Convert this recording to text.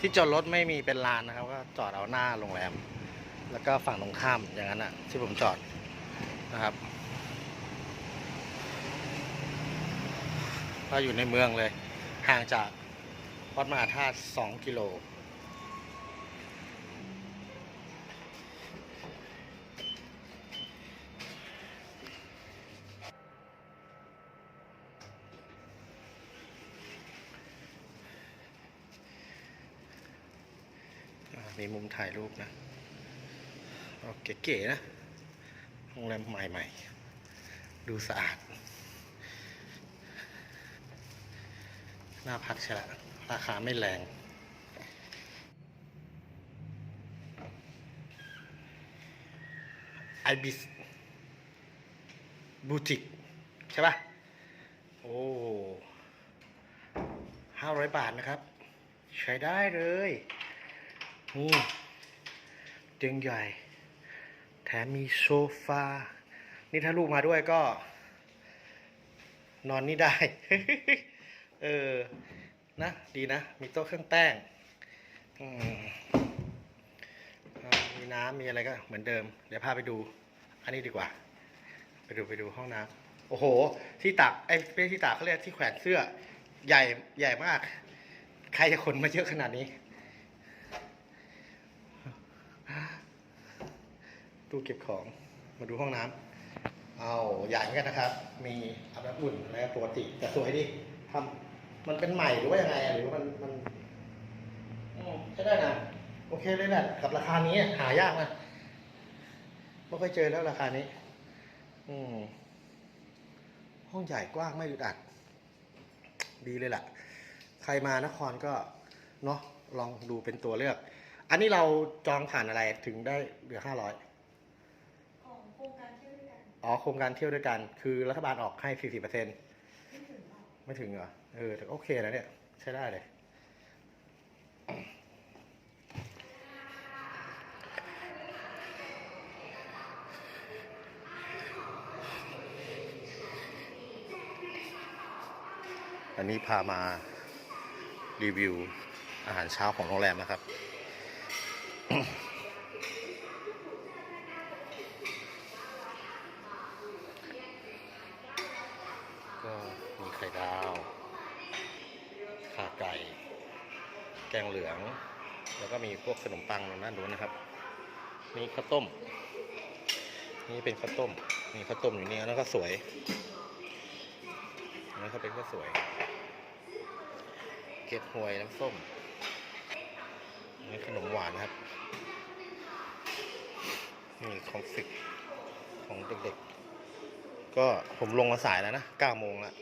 ที่จอดรถไม่มีเป็นลานนะครับ ก็จอดเอาหน้าโรงแรม แล้วก็ฝั่งตรงข้ามอย่างนั้นอะ ที่ผมจอดนะครับก็อยู่ในเมืองเลย ห่างจากวัดมหาธาตุ2กิโล มีมุมถ่ายรูปนะโอเคเก๋ๆนะโรงแรมใหม่ๆ ดูสะอาด น่าพักใช่ละราคาไม่แรงไอบิสบูติกใช่ปะโอ้ห้าร้อยบาทนะครับ ใช้ได้เลย นี่เตียงใหญ่ แถมมีโซฟา นี่ถ้าลูกมาด้วยก็ นอนนี่ได้ เออ นะ ดีนะ มีโต๊ะเครื่องแป้งมีน้ำมีอะไรก็เหมือนเดิม เดี๋ยวพาไปดู อันนี้ดีกว่า ไปดูไปดูห้องน้ำโอ้โห ที่ตากไอ้ไม่ใช่ที่ตากเขาเรียกที่แขวนเสื้อ ใหญ่ใหญ่มาก ใครจะขนมาเยอะขนาดนี้ ตู้เก็บของมาดูห้องน้ำเอาใหญ่เหมือนกันนะครับ มีอาบน้ำอุ่นอะปกติ แต่สวยดิทำมันเป็นใหม่หรือว่ายังไงอะหรือว่ามันมันใช่ได้นะโอเคเลยแหละกับราคานี้หายากนะไม่ค่อยเจอแล้วราคานี้ อืมห้องใหญ่กว้างไม่อึดอัด ดีเลยแหละใครมานครก็เนาะลองดูเป็นตัวเลือก อันนี้เราจองผ่านอะไรถึงได้เหลือห้าร้อย ครงการเที่ยวด้วยกันอ๋อโครงการเที่ยวด้วยกัน คือรัฐบาลออกให้สี่สิบเปอร์เซ็นไม่ถึงหรอกไม่ถึงเหรอเออแต่ก็โอเคนะเนี่ย ใช้ได้เลย อันนี้พามารีวิวอาหารเช้าของโรงแรมนะครับ ก็มี ไข่ดาวขาไก่ แกงเหลือง แล้วก็มีพวกขนมปังตรงนั้นดูนนะครับ มีข้าวต้ม นี่เป็นข้าวต้ม มีข้าวต้มอยู่นี่แล้วก็สวยนนี้ก็เป็นข้าวสวย เก็บหวยน้ำส้มนี่ขนมหวานครับ นี่ของฟิกของเด็กๆก็ผมลงมาสายแล้วนะ9โมงแล้ว